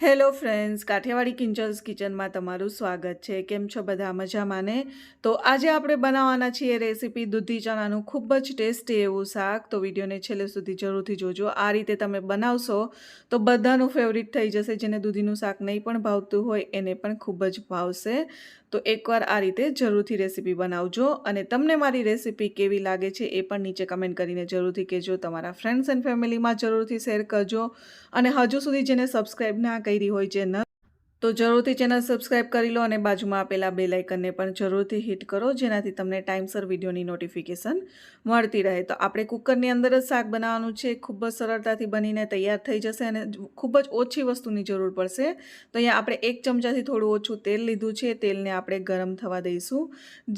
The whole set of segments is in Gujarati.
હેલો ફ્રેન્ડ્સ, કાઠિયાવાડી કિંજલ્સ કિચનમાં તમારું સ્વાગત છે. કેમ છો બધા મજામાં ને? તો આજે આપણે બનાવવાના છીએ રેસીપી દૂધી ચણાનું ખૂબ જ ટેસ્ટી એવું શાક. તો વિડીયોને છેલ્લે સુધી જરૂરથી જોજો. આ રીતે તમે બનાવશો તો બધાનું ફેવરિટ થઈ જશે. જેને દૂધીનું શાક નહીં પણ ભાવતું હોય એને પણ ખૂબ જ ભાવશે. તો એકવાર આ રીતે જરૂરથી રેસીપી બનાવજો અને તમને મારી રેસીપી કેવી લાગે છે એ પણ નીચે કમેન્ટ કરીને જરૂરથી કહેજો. તમારા ફ્રેન્ડ્સ એન્ડ ફેમિલીમાં જરૂરથી શેર કરજો. અને હજુ સુધી જેને સબસ્ક્રાઈબ ના કરી હોય છે ન તો જરૂરથી ચેનલ સબસ્ક્રાઈબ કરી લો અને બાજુમાં આપેલા બે લાઇકનને પણ જરૂરથી હિટ કરો, જેનાથી તમને ટાઈમસર વિડીયોની નોટિફિકેશન મળતી રહે. તો આપણે કુકરની અંદર જ શાક બનાવવાનું છે. ખૂબ જ સરળતાથી બનીને તૈયાર થઈ જશે અને ખૂબ જ ઓછી વસ્તુની જરૂર પડશે. તો અહીંયા આપણે એક ચમચાથી થોડું ઓછું તેલ લીધું છે. તેલને આપણે ગરમ થવા દઈશું.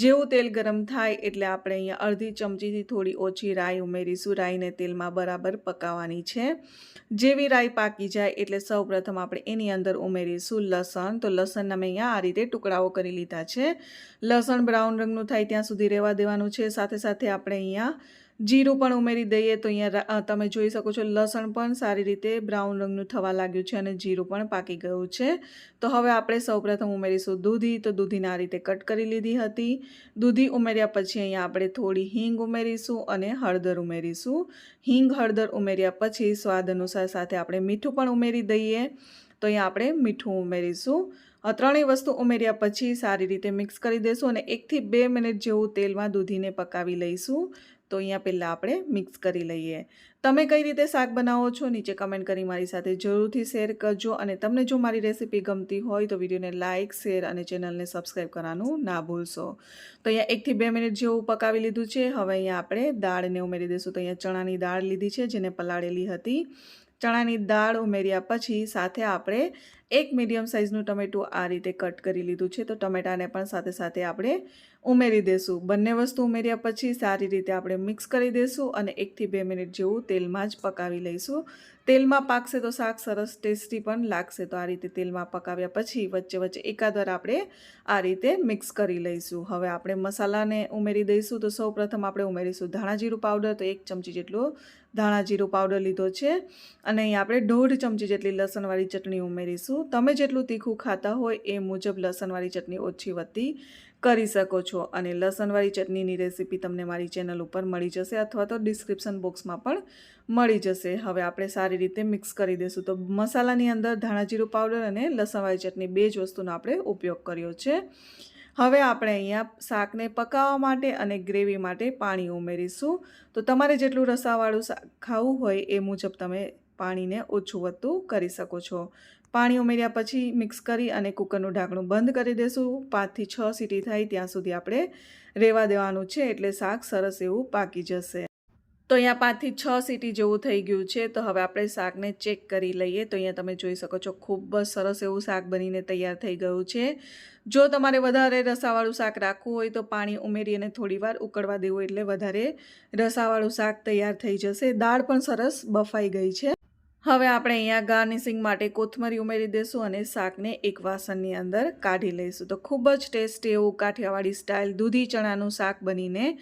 જેવું તેલ ગરમ થાય એટલે આપણે અહીંયા અડધી ચમચીથી થોડી ઓછી રાઈ ઉમેરીશું. રાઈને તેલમાં બરાબર પકાવવાની છે. જેવી રાઈ પાકી જાય એટલે સૌપ્રથમ આપણે એની અંદર ઉમેરીશું લસણ, તો લસણના મેં અહીંયા આ રીતે ટુકડાઓ કરી લીધા છે. લસણ બ્રાઉન રંગનું થાય ત્યાં સુધી રહેવા દેવાનું છે. સાથે સાથે આપણે અહીંયા જીરું પણ ઉમેરી દઈએ તો અહીંયા તમે જોઈ શકો છો લસણ પણ સારી રીતે બ્રાઉન રંગનું થવા લાગ્યું છે અને જીરું પણ પાકી ગયું છે. તો હવે આપણે સૌપ્રથમ ઉમેરીશું દૂધી. તો દૂધીને આ રીતે કટ કરી લીધી હતી. દૂધી ઉમેર્યા પછી અહીંયા આપણે થોડી હિંગ ઉમેરીશું અને હળદર ઉમેરીશું. હિંગ, હળદર ઉમેર્યા પછી સ્વાદ અનુસાર સાથે આપણે મીઠું પણ ઉમેરી દઈએ. તો અહીંયા આપણે મીઠું ઉમેરીશું. ત્રણેય વસ્તુ ઉમેર્યા પછી સારી રીતે મિક્સ કરી દઈશું અને એકથી બે મિનિટ જેવું તેલમાં દૂધીને પકાવી લઈશું. તો અહીંયા પહેલાં આપણે મિક્સ કરી લઈએ. તમે કઈ રીતે શાક બનાવો છો નીચે કમેન્ટ કરી મારી સાથે જરૂરથી શેર કરજો અને તમને જો મારી રેસીપી ગમતી હોય તો વિડીયોને લાઇક શેર અને ચેનલને સબસ્ક્રાઈબ કરવાનું ના ભૂલશો. તો અહીંયા એકથી બે મિનિટ જેવું પકાવી લીધું છે. હવે અહીંયા આપણે દાળને ઉમેરી દઈશું તો અહીંયા ચણાની દાળ લીધી છે, જેને પલાળેલી હતી. ચણાની દાળ ઉમેર્યા પછી સાથે આપણે એક મીડિયમ સાઇઝનું ટમેટું આ રીતે કટ કરી લીધું છે, તો ટમેટાને પણ સાથે સાથે આપણે ઉમેરી દઈશું બંને વસ્તુ ઉમેર્યા પછી સારી રીતે આપણે મિક્સ કરી દઈશું અને એકથી બે મિનિટ જેવું તેલમાં જ પકાવી લઈશું. તેલમાં પાકશે તો શાક સરસ ટેસ્ટી પણ લાગશે, તો આ રીતે તેલમાં પકાવ્યા પછી વચ્ચે વચ્ચે એકાદર આપણે આ રીતે મિક્સ કરી લઈશું. હવે આપણે મસાલાને ઉમેરી દઈશું, તો સૌપ્રથમ આપણે ઉમેરીશું ધાણા જીરું પાવડર, તો એક ચમચી જેટલો ધાણા જીરું પાવડર લીધો છે. અને અહીં આપણે દોઢ ચમચી જેટલી લસણવાળી ચટણી ઉમેરીશું. તમે જેટલું તીખું ખાતા હોય એ મુજબ લસણવાળી ચટણી ઓછી વધતી કરી શકો છો. અને લસણવાળી ચટણીની રેસીપી તમને મારી ચેનલ ઉપર મળી જશે અથવા તો ડિસ્ક્રિપ્શન બોક્સમાં પણ મળી જશે. હવે આપણે સારી રીતે મિક્સ કરી દઈશું. તો મસાલાની અંદર ધાણાજીરું પાવડર અને લસણવાળી ચટણી બે જ વસ્તુનો આપણે ઉપયોગ કર્યો છે. હવે આપણે અહીંયા શાકને પકાવવા માટે અને ગ્રેવી માટે પાણી ઉમેરીશું. તો તમારે જેટલું રસાવાળું શાક ખાવું હોય એ મુજબ તમે પાણીને ઓછું વધતું કરી શકો છો. પાણી ઉમેર્યા પછી મિક્સ કરી અને કુકરનું ઢાંકણું બંધ કરી દઈશું પાંચથી છ સીટી થાય ત્યાં સુધી આપણે રહેવા દેવાનું છે એટલે શાક સરસ એવું પાકી જશે. તો અહીંયા પાંચથી છ સીટી જેવું થઈ ગયું છે. તો હવે આપણે શાકને ચેક કરી લઈએ. તો અહીંયા તમે જોઈ શકો છો ખૂબ જ સરસ એવું શાક બનીને તૈયાર થઈ ગયું છે. જો તમારે વધારે રસાવાળું શાક રાખવું હોય તો પાણી ઉમેરી અને થોડી વાર ઉકળવા દેવું એટલે વધારે રસાવાળું શાક તૈયાર થઈ જશે. દાળ પણ સરસ બફાઈ ગઈ છે. હવે આપણે અહીંયા ગાર્નિશિંગ માટે કોથમરી ઉમેરી દઈશું અને શાકને એક વાસણની અંદર કાઢી લઈશું. તો ખૂબ જ ટેસ્ટી એવું કાઠિયાવાડી સ્ટાઇલ દૂધી ચણાનું શાક બનીને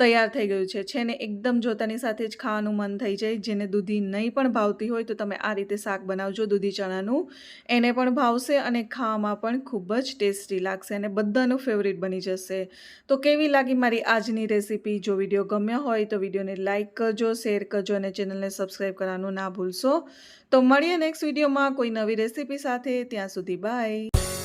તૈયાર થઈ ગયું છે. છે ને એકદમ જોતાની સાથે જ ખાવાનું મન થઈ જાય. જેને દૂધી નહીં પણ ભાવતી હોય તો તમે આ રીતે શાક બનાવજો દૂધી ચણાનું. એને પણ ભાવશે અને ખાવામાં પણ ખૂબ જ ટેસ્ટી લાગશે અને બધાનું ફેવરિટ બની જશે. તો કેવી લાગી મારી આજની રેસીપી જો વીડિયો ગમ્યો હોય તો વિડીયોને લાઇક કરજો શેર કરજો અને ચેનલને સબસ્ક્રાઈબ કરવાનું ના ભૂલશો. તો મળીએ નેક્સ્ટ વિડીયોમાં કોઈ નવી રેસીપી સાથે. ત્યાં સુધી બાય